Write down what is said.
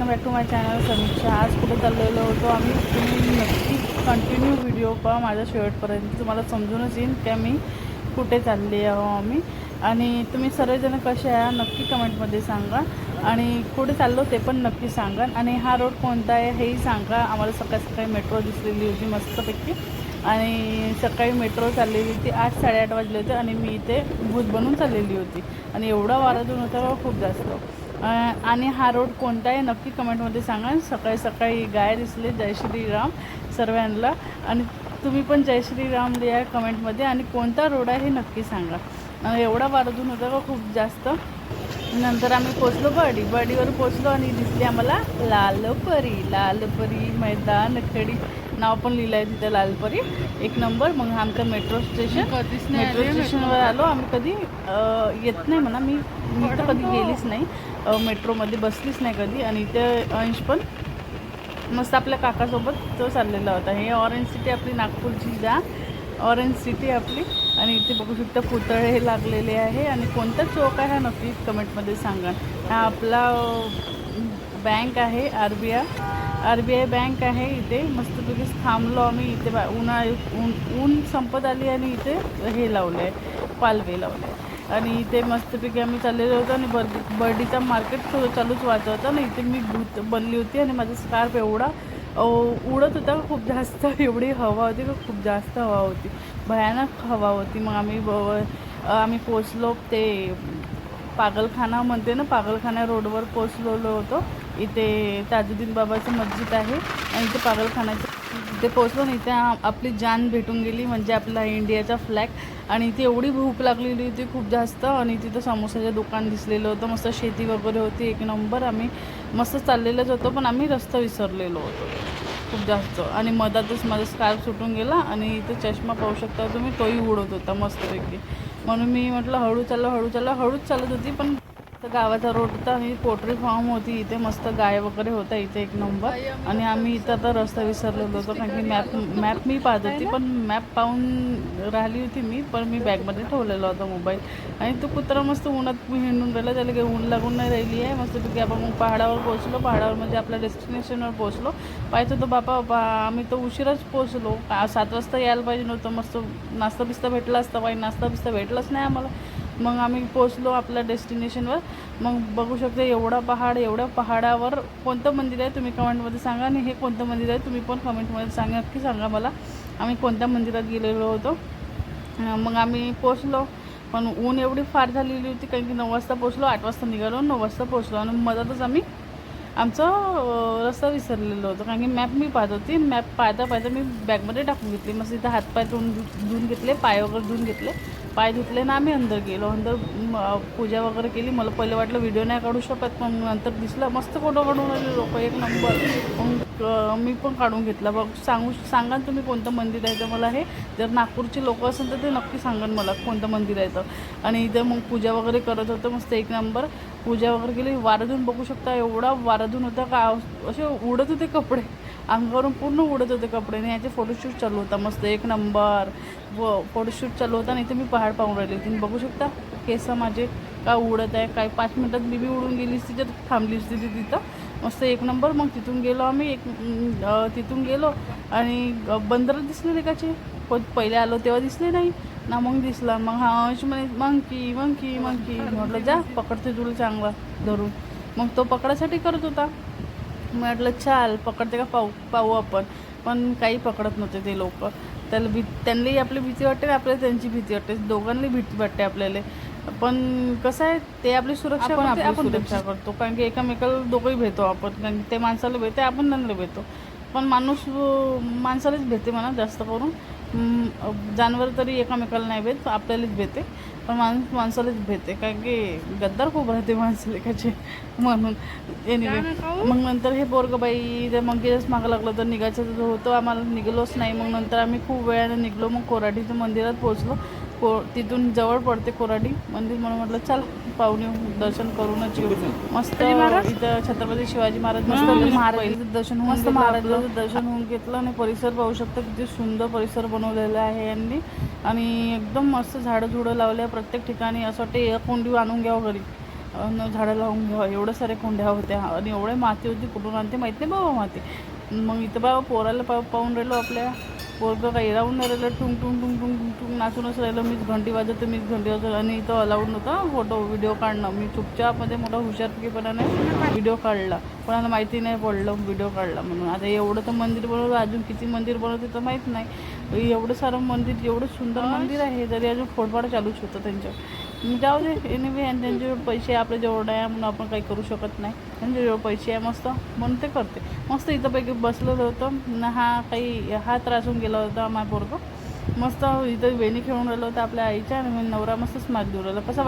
Welcome back to my channel Samiksha. आज कुठे चाललेलो होतो आम्ही? तुम्ही नक्की कंटिन्यू व्हिडिओ पहा माझ्या शेवटपर्यंत. तुम्हाला समजूनच येईल की मी कुठे चालली आहो आम्ही. आणि तुम्ही सर्वजण कसे आहात नक्की कमेंटमध्ये सांगा. आणि कुठे चाललो ते पण नक्की सांगा. आणि हा रोड कोणता आहे हेही सांगा. आम्हाला सकाळी सकाळी मेट्रो दिसलेली होती मस्तपैकी. आणि सकाळी मेट्रो चाललेली होती आठ साडेआठ वाजले होते. आणि मी इथे भूत बनून चाललेली होती. आणि एवढा वारातून होता खूप जास्त. आणि हा रोड कोणता आहे नक्की कमेंटमध्ये सांगा. सकाळी सकाळी गाय दिसले. जय श्रीराम सर्वांना. आणि तुम्ही पण जय श्रीराम लिहा कमेंटमध्ये. आणि कोणता रोड आहे हे नक्की सांगा. एवढा वारातून होता का? खूप जास्त. नंतर आम्ही पोचलो बर्डी. बर्डीवर पोचलो आणि दिसली आम्हाला लालपरी. लालपरी मैदान. खडी नाव पण लिहिलं आहे तिथं लालपरी. एक नंबर. मग आमचं मेट्रो स्टेशन मेट्रो स्टेशनवर आलो. आम्ही कधी येत नाही म्हणा. मी मी तर कधी गेलीच नाही. मेट्रोमध्ये बसलीच नाही कधी आणि इथे अंश पण मस्त आपल्या काकासोबत तो चाललेला होता. हे ऑरेंज सिटी आपली नागपूरची जा ऑरेंज सिटी आपली. आणि इथे बघू शकता पुतळे हे लागलेले आहे. आणि कोणता चौक आहे हा नक्की कमेंटमध्ये सांगा. हा आपला बँक आहे R B I R B I bank आहे इथे. मस्तपैकी थांबलो आम्ही इथे. बा उन्हाळी ऊन ऊन संपत आली आणि इथे हे लावलं आहे पालवे लावले आहे आणि इथे मस्तपैकी आम्ही चाललेलो होतो आणि बर्डी बर्डीचा मार्केट चालूच वाचत होता ना इथे मी भूत बनली होती आणि माझा स्कार्फ एवढा उडत होता खूप जास्त एवढी हवा होती का खूप जास्त हवा होती. भयानक हवा होती. मग आम्ही ब- आम्ही पोचलो ते पागलखाना म्हणते ना पागलखाना रोडवर पोचलेलो होतो. इथे ताजुद्दीन बाबाचं मस्जिद आहे आणि इथे पागलखानाचं इथे पोचलो ना इथे आपली जान भेटून गेली म्हणजे आपला इंडियाचा फ्लॅग आणि इथे एवढी भूक लागलेली होती खूप जास्त आणि तिथं समोसाचं दुकान दिसलेलं होतं मस्त शेती वगैरे होती एक नंबर. आम्ही मस्त चाललेलंच होतो पण आम्ही रस्ता विसरलेलो होतो. खूप जास्त. आणि मधातच माझा स्कार्फ सुटून गेला आणि इथे चष्मा पाहू शकता तुम्ही तोही उडत होता मस्तपैकी. म्हणून मी म्हटलं हळू चालला हळू चाललो हळूच चालत होती पण तर गावाचा रोड होता आणि पोल्ट्री फार्म होती इथे मस्त गाय वगैरे होता इथे एक नंबर आणि आम्ही इथं आता रस्ता विसरलेलो होतो कारण की मॅप मॅप मी पाहत होती पण मॅप पाहून राहिली होती मी पण मी बॅगमध्ये ठेवलेला होता मोबाईल आणि तो कुत्रा मस्त उन्हात हिंडून राहिला त्याला काही ऊन लागून नाही राहिली आहे मस्तपैकी आपण मग पहाडावर पोहोचलो पहाडावर म्हणजे आपल्या डेस्टिनेशनवर पोहोचलो. पाहिजे होतो बापा बा आम्ही तर उशिराच पोहोचलो सात वाजता यायला पाहिजे नव्हतं मस्त नाश्ता बिस्ता भेटला असता बाई नाश्ता बिस्ता भेटलाच नाही आम्हाला. मग आम्ही पोचलो आपल्या डेस्टिनेशनवर. मग बघू शकता एवढा पहाड एवढ्या पहाडावर कोणतं मंदिर आहे तुम्ही कमेंटमध्ये सांगा आणि हे कोणतं मंदिर आहे तुम्ही पण कमेंटमध्ये सांगा नक्की सांगा मला. आम्ही कोणत्या मंदिरात गेलेलो होतो. मग आम्ही पोचलो पण ऊन एवढी फार झालेली होती कारण की नऊ वाजता पोचलो आठ वाजता निघालो नऊ वाजता पोचलो आणि मधातच आम्ही आमचा रस्ता विसरलेलो होतो. कारण की मॅप मी पाहत होती. मॅप पाहता पाहता मी बॅगमध्ये टाकून घेतली. मस्त इथं हातपाय धुवून धुवून घेतले पाय वगैरे धुवून घेतले. पाय धुतले ना आम्ही अंदर गेलो. अंदर पूजा वगैरे केली. मला पहिले वाटलं व्हिडिओ नाही काढू शकत पण नंतर दिसलं. मस्त फोटो काढून आले लोक एक नंबर मग मी पण काढून घेतला. बघ सांगू सांगा तुम्ही कोणतं मंदिर आहे तर मला हे? जर नागपूरचे लोक असेल तर ते नक्की सांगा मला कोणतं मंदिर आहे तर आणि इथे मग पूजा वगैरे करत होतं मस्त एक नंबर पूजा वगैरे केली. वाराधून बघू शकता एवढा वाराधून होता का असे उडत होते कपडे. अंगावरून पूर्ण उडत होते कपडे. आणि याचे फोटोशूट चालू होता. मस्त एक नंबर व फोटोशूट चालू होता आणि इथे मी पहाड पाहून राहिली तुम्ही बघू शकता केस माझे का उडत आहे काय पाच मिनटात मी बी उडून गेली असती तर थांबली असती ती तिथं. मस्त एक नंबर मग तिथून गेलो आम्ही. एक तिथून गेलो आणि ग- बंदरच दिसले नाही काचे पहिले आलो तेव्हा दिसले नाही. ना मग दिसला. मग हा अंश म्हणे मंकी मंकी मंकी. म्हटलं जा पकडते तुला चांगला धरून. मग तो पकडासाठी करत होता. म्हटलं चाल पकडते का पाहू पाहू आपण. पण काही पकडत नव्हते ते लोक. त्याला भी त्यांनाही आपली भीती वाटते आपल्याला त्यांची भीती वाटते. दोघांनाही भीती वाटते आपल्याला. पण कसं आहे ते आपली सुरक्षा आपली आपण सुरक्षा. करतो. कारण की एकामेकाला दोघंही भेटतो आपण. कारण की ते माणसाला भेटते आपण त्यांना भेटतो. पण माणूस माणसालाच भेटते म्हणा जास्त करून. जानवर तरी एकामेकाला नाही भेट आपल्यालाच भेटते. पण माणूस माणसालाच भेटते कारण की गद्दार खूप राहते माणसाला एकाचे म्हणून. एनिवे मग नंतर हे पोरग बाई त्या मंकीच्याच मागं लागलं तर निघायचं तर होतं आम्हाला निघलोच नाही. मग नंतर आम्ही खूप वेळाने निघलो मग कोराडीच्या मंदिरात पोहोचलो. को तिथून जवळ पडते कोराडी मंदिर म्हणून म्हटलं चल येऊ दर्शन करूनच येऊ. मस्त इथं छत्रपती शिवाजी महाराज मस्त महाराजांचं दर्शन होऊन घेतलं महाराजांचं दर्शन होऊन घेतलं आणि परिसर पाहू शकता किती सुंदर परिसर बनवलेला आहे यांनी. आणि एकदम मस्त झाडं झुडं लावले प्रत्येक ठिकाणी असं वाटते कोंडी आणून घ्यावं घरी. झाडं लावून घ्यावं एवढं सारे कुंड्या होत्या. आणि एवढे माती होती कुठून आणते माहीत नाही बाबा माती. मग इथं बाबा पोराला पाहून राहिलो आपल्या. पोरगं काही राहून नाही राहिलं. टुंग टुंग टुंग टुंग टुंग टुंग नाचूनच राहिलं. मीच घंटी वाजवते मीच घंटी वाजवते. आणि इथं अलाउड नव्हतं फोटो व्हिडिओ काढणं. मी चुपचापमध्ये मोठा हुशारपणाने व्हिडिओ काढला. कोणाला माहिती नाही पडलं व्हिडिओ काढला म्हणून. आता एवढं तर मंदिर बनवलं अजून किती मंदिर बनवते तर माहीत नाही. एवढं सारं मंदिर एवढं सुंदर मंदिर आहे तरी अजून फोडफाड चालूच होतं त्यांच्या जाऊ दे एनिवे आणि त्यांचे पैसे आपल्या जवळ आहे म्हणून आपण काही करू शकत नाही. त्यांच्याजवळ पैसे आहे मस्त. म्हणून ते करते. मस्त इथं पैकी बसलेलं होतं हा काही हा त्रास होऊन गेला होता माझ्या पोरगं. मस्त इथं वेणी खेळून राहिलं होतं आपल्या आईच्या. आणि नवरा मस्त स्मार्ट देऊ राहिला. कसं